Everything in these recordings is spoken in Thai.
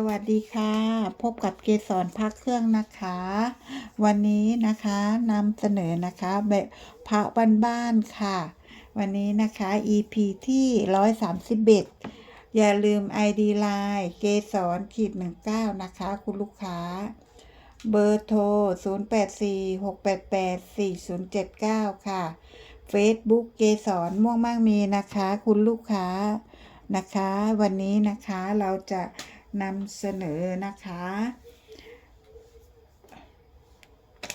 สวัสดีค่ะ พบกับเกสรพักเครื่องนะคะ วันนี้นะคะนำเสนอนะคะแบบพระบ้านๆค่ะ วันนี้นะคะ EP ที่131อย่าลืม ID Line เกสรขีด19นะคะ คุณลูกค้า เบอร์โทร0846884079ค่ะ Facebook เกสรม่วงมากมีนะคะ คุณลูกค้านะคะ วันนี้นะคะเราจะ นำเสนอนะคะ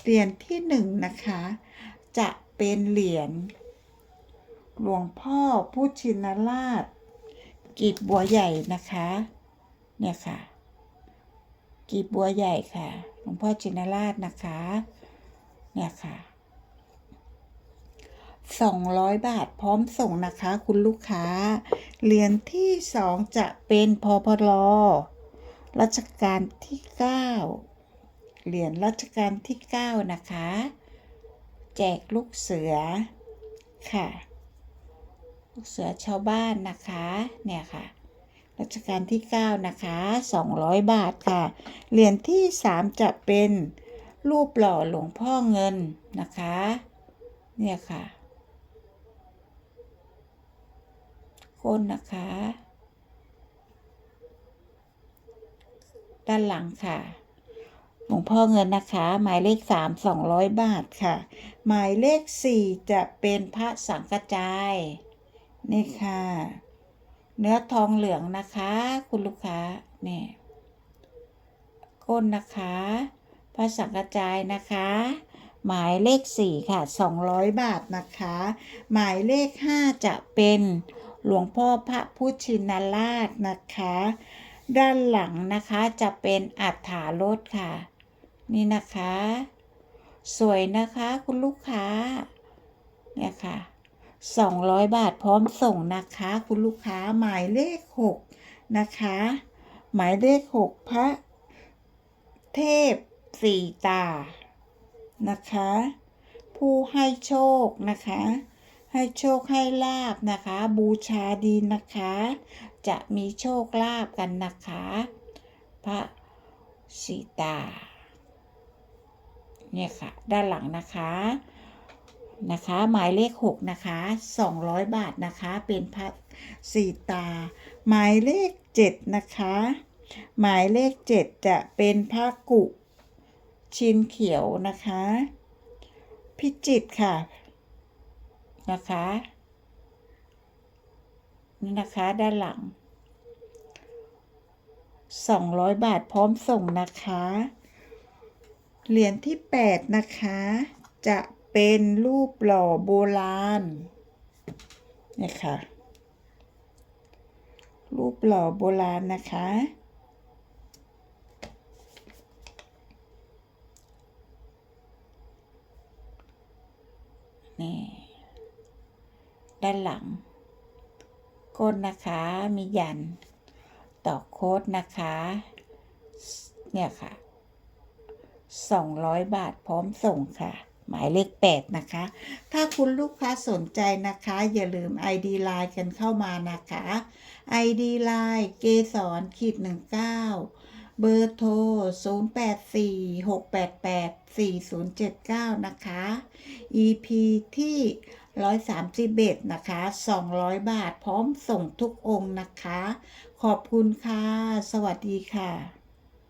เหรียญที่หนึ่งนะคะ จะเป็นเหรียญหลวงพ่อผู้ชินราชกีบบัวใหญ่นะคะ เนี่ยค่ะ กีบบัวใหญ่ค่ะ หลวงพ่อชินราชนะคะ เนี่ยค่ะ 200 บาทพร้อมส่งนะคะ คุณลูกค้า เหรียญที่สองจะเป็นพอพลรัชกาลที่ 9 เหรียญรัชกาลที่ 9 นะคะ แจกลูกเสือค่ะ ลูกเสือชาวบ้านนะคะ เนี่ยค่ะรัชกาลที่ 9 นะคะ 200 บาทค่ะ เหรียญที่ 3 จะเป็นรูปหล่อหลวงพ่อเงินนะคะ เนี่ยค่ะ ก้นนะคะ ด้านหลังค่ะหลวงพ่อเงินนะคะ หมายเลขสามสองร้อยบาทค่ะ หมายเลขสี่จะเป็นพระสังกจายนี่ค่ะ เนื้อทองเหลืองนะคะ คุณลูกค้าเนี่ยก้นนะคะพระสังกจายนะคะ หมายเลขสี่ค่ะ200บาทนะคะ หมายเลขห้าจะเป็น หลวงพ่อพระพุชินราชนะคะ ด้านหลังนะคะจะเป็นอัฐารถค่ะ นี่นะคะ สวยนะคะคุณลูกค้า เนี่ยค่ะ200บาทพร้อมส่งนะคะ คุณลูกค้าหมายเลข6นะคะ หมายเลข6พระ เทพสี่ตานะคะ ผู้ให้โชคนะคะ ให้โชคให้ลาบนะคะ บูชาดีนะคะ จะมีโชคลาภกันนะคะ พระสีตา เนี่ยค่ะ ด้านหลังนะคะนะคะ หมายเลข 6 นะคะ 200 บาทนะคะ เป็นพระสีตา หมายเลข 7 นะคะ หมายเลข 7 จะเป็นพระกุชินเขียวนะคะ พิจิตค่ะ นะคะนี่นะคะด้านหลัง 200 บาทพร้อมส่งนะคะ เหรียญที่ 8 นะคะ จะเป็นรูปหล่อโบราณนี่ค่ะรูปหล่อโบราณนะคะ นี่ ด้านหลัง ก้นนะคะมียันต่อโค้ดนะคะ เนี่ยค่ะ 200 บาทพร้อมส่งค่ะ หมายเลข 8 นะคะ ถ้าคุณลูกค้าสนใจนะคะ อย่าลืม ID Line กันเข้ามานะคะ ID Line เกสรขีด19 เบอร์โทร 0846884079 นะคะ EP ที่131นะคะ 200 บาท พร้อมส่งทุกองค์นะคะ ขอบคุณค่ะ สวัสดีค่ะ